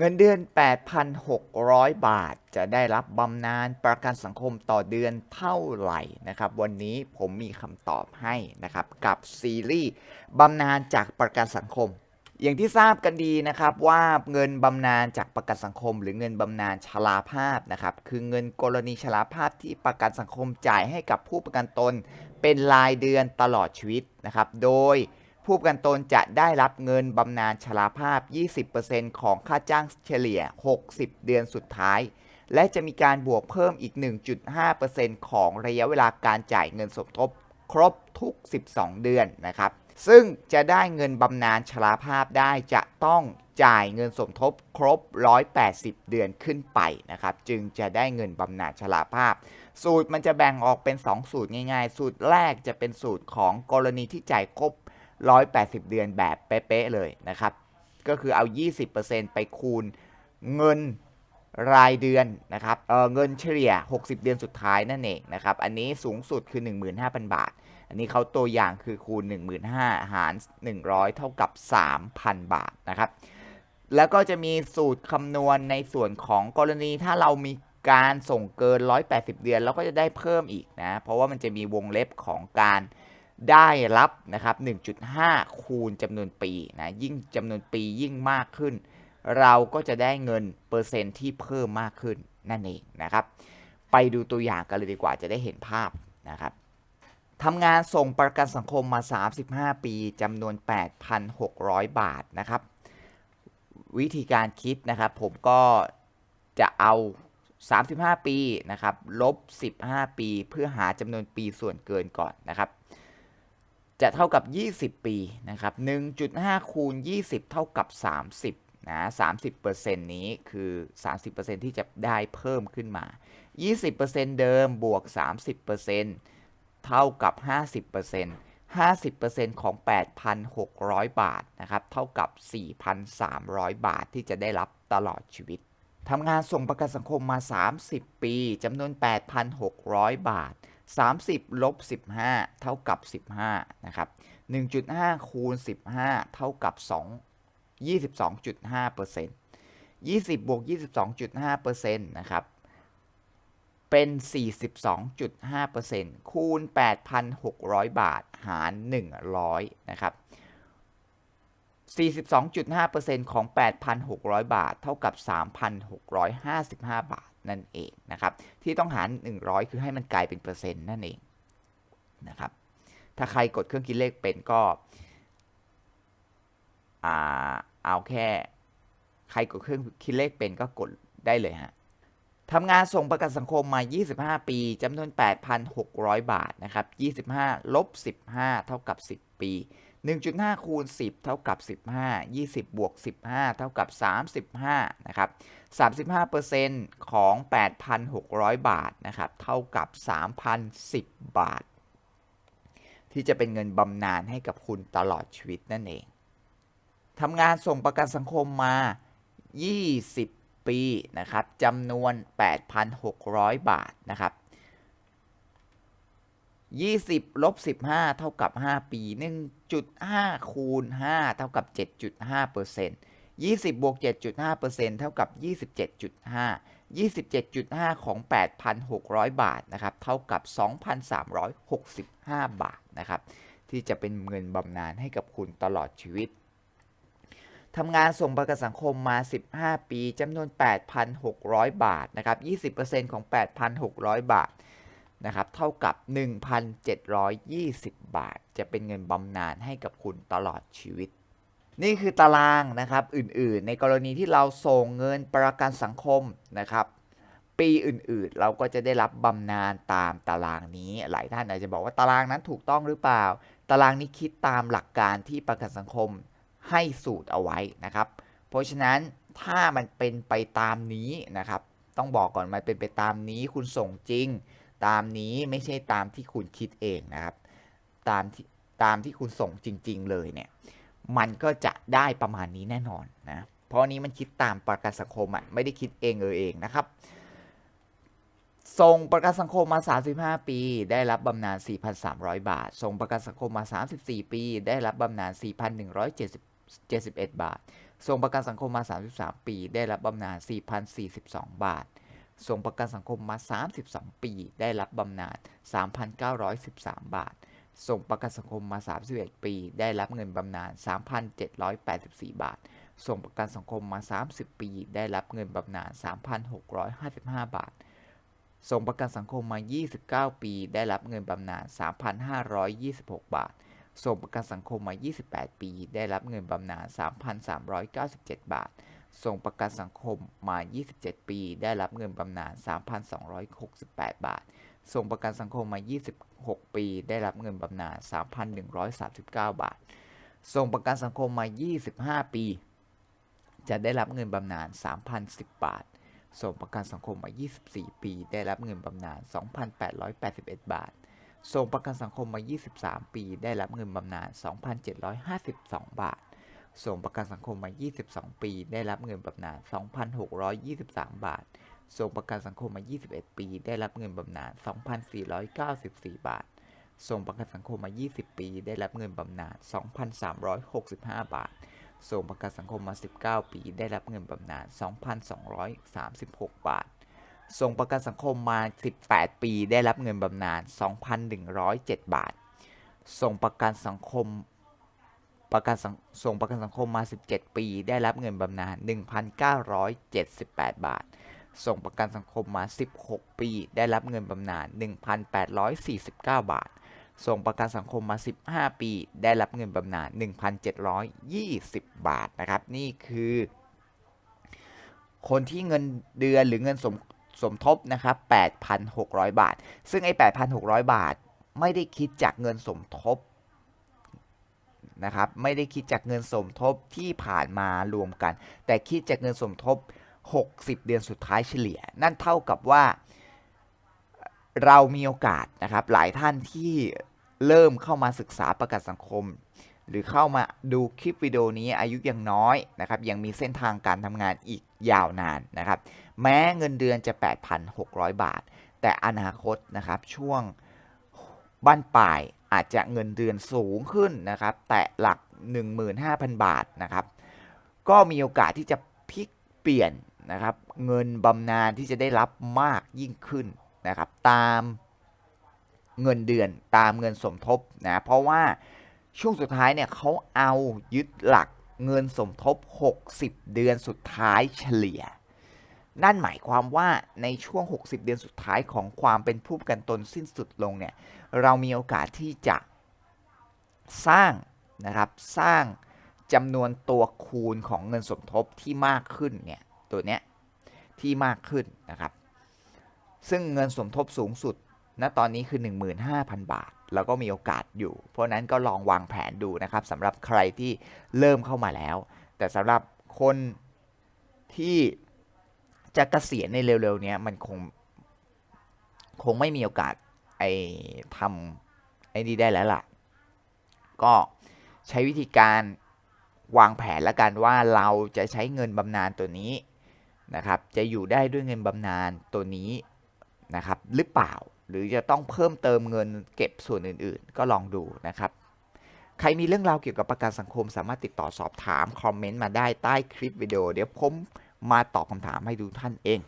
เงินเดือน 8,600 บาท จะได้รับบำนาญประกันสังคมต่อเดือนเท่าไหร่นะครับ วันนี้ผมมีคำตอบให้นะครับ กับซีรีส์บำนาญจากประกันสังคม อย่างที่ทราบกันดีนะครับว่าเงินบำนาญจากประกันสังคม หรือเงินบำนาญชราภาพนะครับ คือเงินกรณีชราภาพที่ประกันสังคมจ่ายให้กับผู้ประกันตน เป็นรายเดือนตลอดชีวิตนะครับ โดย ผู้ประกันตนจะได้รับเงินบำนาญชราภาพ 20%ของค่าจ้างเฉลี่ย 60 เดือนสุดท้าย และจะมีการบวกเพิ่มอีก 1.5%ของระยะเวลาการจ่ายเงินสมทบครบทุก 12 เดือนนะครับ ซึ่งจะได้เงินบำนาญชราภาพได้จะต้องจ่ายเงินสมทบครบ 180 เดือนขึ้นไปนะครับ จึงจะได้เงินบำนาญชราภาพ สูตรมันจะแบ่งออกเป็น 2 สูตรง่ายๆ สูตรแรกจะเป็นสูตรของกรณีที่จ่ายครบ 180 เดือนแบบเป๊ะๆเลยนะครับ ก็คือเอา 20%ไปคูณเงินรายเดือนนะครับเออเงินเฉลี่ย 60 เดือนสุดท้ายนั่นเองนะครับ อันนี้สูงสุดคือ 15,000 บาท อันนี้เขาตัวอย่างคือคูณ 15,000 หาร 100 เท่ากับ 3,000 บาทนะครับ แล้วก็จะมีสูตรคำนวณในส่วนของกรณีถ้าเรามีการส่งเกิน 180 เดือน เราก็จะได้เพิ่มอีกนะ เพราะว่ามันจะมีวงเล็บของการ ได้รับนะครับ 1.5 คูณจำนวนปีนะยิ่งจำนวนปียิ่งมากขึ้น เราก็จะได้เงินเปอร์เซ็นต์ที่เพิ่มมากขึ้นนั่นเองนะครับ ไปดูตัวอย่างกันเลยดีกว่าจะได้เห็นภาพนะครับทำงานส่งประกันสังคมมา 35 ปีจำนวน 8,600 บาทนะครับ วิธีการคิดนะครับ ผมก็จะเอา 35 ปีนะครับลบ 15 ปีเพื่อหาจำนวนปีส่วนเกินก่อนนะครับ จะเท่ากับ 20 ปีนะครับ 1.5 คูณ 20 เท่ากับ 30 นะ 30%นี้คือ 30%ที่จะได้เพิ่มขึ้นมา 20%เดิมบวก 30%เท่ากับ 50% 50%ของ 8,600 บาท นะครับ เท่ากับ 4,300 บาทที่จะได้รับตลอดชีวิต ทำงานส่งประกันสังคมมา 30 ปี จำนวน 8,600 บาท 30ลบ15 เท่ากับ 15 นะครับ 1.5 คูณ 15 เท่ากับ 2 22.5% 20บวก22.5%นะครับ เป็น 42.5%คูณ 8,600 บาท หาร 100 นะครับ 42.5%ของ 8,600 บาท เท่ากับ 3,655 บาท นั่นเองนะครับ ที่ต้องหาร 100 คือให้มันกลายเป็นเปอร์เซ็นต์นั่นเองนะครับ ถ้าใครกดเครื่องคิดเลขเป็นก็เอาแค่ ใครกดเครื่องคิดเลขเป็นก็กดได้เลยฮะทำงานส่งประกันสังคมมา 25 ปีจำนวน 8,600 บาทนะครับ 25 ลบ 15 เท่ากับ 10 ปี 1.5 คูณ 10 เท่ากับ 15 20 บวก 15 เท่ากับ 35 นะครับ 35%ของ 8,600 บาท นะครับ เท่ากับ 3,010 บาท ที่จะเป็นเงินบำนาญให้กับคุณตลอดชีวิตนั่นเอง ทำงานส่งประกันสังคมมา 20 ปี นะครับ จำนวน 8,600 บาท นะครับ 20ลบ15 เท่ากับ 5 ปี 1.5 คูณ 5 เท่ากับ 7.5เปอร์เซ็นต์20บวก7.5เปอร์เซ็นต์เท่ากับ 27.5 27.5 ของ 8,600 บาทนะครับ เท่ากับ 2,365 บาทนะครับ ที่จะเป็นเงินบำนาญให้กับคุณตลอดชีวิตทำงานส่งประกันสังคมมา 15 ปีจำนวน 8,600 บาทนะครับ 20%ของ 8,600 บาท นะครับเท่ากับ 1,720 บาท จะเป็นเงินบำนาญให้กับคุณตลอดชีวิต นี่คือตารางนะครับอื่นๆ ในกรณีที่เราส่งเงินประกันสังคมนะครับ ปีอื่นๆ เราก็จะได้รับบำนาญตามตารางนี้ หลายท่านอาจจะบอกว่าตารางนั้นถูกต้องหรือเปล่า ตารางนี้คิดตามหลักการที่ประกันสังคมให้สูตรเอาไว้นะครับ เพราะฉะนั้นถ้ามันเป็นไปตามนี้นะครับ ต้องบอกก่อนมันเป็นไปตามนี้คุณส่งจริง ตามนี้ไม่ใช่ตามที่คุณคิดเองนะครับ ตามที่ตามที่คุณส่งจริง ๆ เลยเนี่ยมันก็จะได้ประมาณนี้แน่นอนนะเพราะนี้มันคิดตามประกันสังคมอะไม่ได้คิดเองเออเองนะครับ ส่งประกันสังคมมา 35 ปี ได้รับบำนาญ 4,300 บาท ส่งประกันสังคมมา 34 ปี ได้รับบำนาญ 4,171 บาท ส่งประกันสังคมมา 33 ปี ได้รับบำนาญ 4,042 บาท ส่งประกันสังคมมา 32 ปี ได้รับบำนาญ 3,913 บาท ส่งประกันสังคมมา 31 ปี ได้รับเงินบำนาญ 3,784 บาท ส่งประกันสังคมมา 30 ปี ได้รับเงินบำนาญ 3,655 บาท ส่งประกันสังคมมา 29 ปี ได้รับเงินบำนาญ 3,526 บาท ส่งประกันสังคมมา 28 ปี ได้รับเงินบำนาญ 3,397 บาท ส่งประกันสังคมมา 27 ปี ได้รับเงินบำนาญ 3,268 บาทส่งประกันสังคมมา 26 ปี ได้รับเงินบำนาญ 3,139 บาทส่งประกันสังคมมา 25 ปี จะได้รับเงินบำนาญ 3,010 บาทส่งประกันสังคมมา 24 ปี ได้รับเงินบำนาญ 2,881 บาทส่งประกันสังคมมา 23 ปี ได้รับเงินบำนาญ 2,752 บาท ส่งประกันสังคมมา 22 ปี ได้รับเงินบำนาญ 2,623 บาท ส่งประกันสังคมมา 21 ปี ได้รับเงินบำนาญ 2,494 บาท ส่งประกันสังคมมา 20 ปี ได้รับเงินบำนาญ 2,365 บาท ส่งประกันสังคมมา 19 ปี ได้รับเงินบำนาญ 2,236 บาท ส่งประกันสังคมมา 18 ปี ได้รับเงินบำนาญ 2,107 บาท ส่งประกันสังคม ประกันส,ส่งประกันสังคมมา 17 ปี ได้รับเงินบำนาญ 1,978 บาท ส่งประกันสังคมมา 16 ปี ได้รับเงินบำนาญ 1,849 บาท ส่งประกันสังคมมา 15 ปี ได้รับเงินบำนาญ 1,720 บาทนะครับ นี่คือ คนที่เงินเดือนหรือเงินสมสมทบนะครับ 8,600 บาท ซึ่งไอ้ 8,600 บาท ไม่ได้คิดจากเงินสมทบ นะครับไม่ได้คิดจากเงินสมทบที่ผ่านมารวมกัน แต่คิดจากเงินสมทบ 60 เดือนสุดท้ายเฉลี่ย นั่นเท่ากับว่าเรามีโอกาสนะครับหลายท่านที่เริ่มเข้ามาศึกษาประกันสังคม หรือเข้ามาดูคลิปวิดีโอนี้อายุยังน้อยนะครับยังมีเส้นทางการทำงานอีกยาวนานนะครับแม้เงินเดือนจะ 8,600 บาท แต่อนาคตนะครับช่วงบ้านปลาย อาจจะเงินเดือนสูงขึ้นนะครับ แต่หลัก 15,000 บาทนะครับ ก็มีโอกาสที่จะพลิกเปลี่ยนนะครับ เงินบำนาญที่จะได้รับมากยิ่งขึ้นนะครับ ตามเงินเดือนตามเงินสมทบนะเพราะว่าช่วงสุดท้ายเนี่ยเขาเอายึดหลักเงินสมทบ 60 เดือนสุดท้ายเฉลี่ย นั่นหมายความว่าในช่วง 60 เดือนสุดท้ายของความเป็นผู้ประกันตนสิ้นสุดลงเนี่ย เรามีโอกาสที่จะสร้างนะครับ สร้างจำนวนตัวคูณของเงินสมทบที่มากขึ้นเนี่ย ตัวเนี้ยที่มากขึ้นนะครับ ซึ่งเงินสมทบสูงสุดณตอนนี้คือ 15,000 บาท แล้วก็มีโอกาสอยู่ เพราะนั้นก็ลองวางแผนดูนะครับสำหรับใครที่เริ่มเข้ามาแล้ว แต่สำหรับคนที่ จะเกษียณในเร็วๆเนี้ยมันคง คงไม่มีโอกาสไอ้ทำไอ้นี่ได้แล้วล่ะ ก็ใช้วิธีการวางแผนละกันว่าเราจะใช้เงินบำนาญตัวนี้นะครับ จะอยู่ได้ด้วยเงินบำนาญตัวนี้นะครับ หรือเปล่า หรือจะต้องเพิ่มเติมเงินเก็บส่วนอื่น ๆ ก็ลองดูนะครับ ใครมีเรื่องราวเกี่ยวกับประกันสังคมสามารถติดต่อสอบถาม คอมเมนต์มาได้ใต้คลิปวิดีโอเดี๋ยวผม มาตอบคำถามให้ดูท่านเอง